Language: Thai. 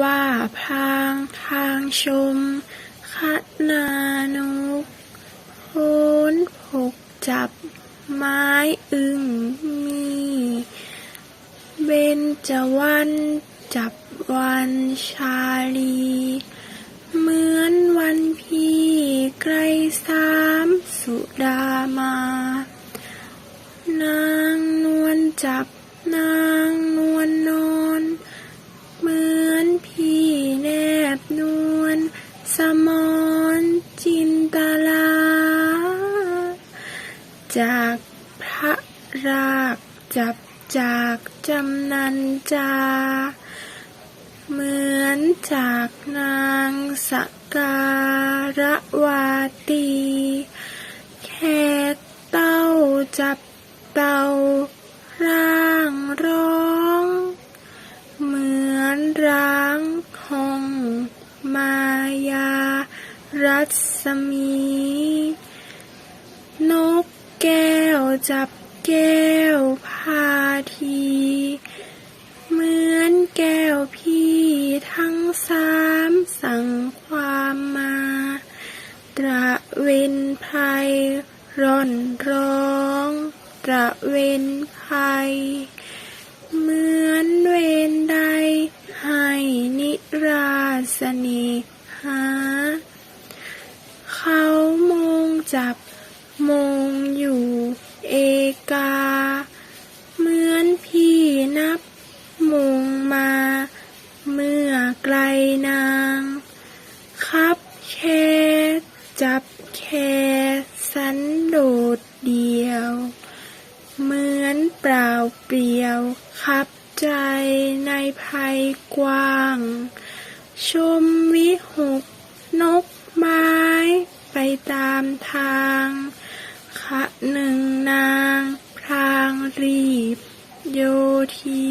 ว่าพลางทางชมคณานกโหนผกจับ ไม้อึงมี เบญจวรรณจับวันชาลี เหมือนวันพี่ไกลสามสุดามา นางนวลจับนา สมอนจินตลา จากพระรากจับจากจำนันจา เหมือนจากนางสการะวาตีแขกเต้าจับเต่าร่างร้อง เหมือนร้างห้องมา รัศมี นกแก้วจับแก้วพาที เหมือนแก้วพี่ทั้งสามสั่งความมา ตระเวนไพรร่อนร้องตระเวนไพรเหมือนเวนใดให้นิราสนิหา เขามอง จับมองอยู่เอกา เหมือนพี่นับมงมา เมื่อไกลนางคับแค่จับแค่สันโดดเดียว เหมือนเปล่าเปลี่ยวขับใจในภัยกว้าง ชมวิหกามทางขะหนึ่งนาง พรางรีบ โยที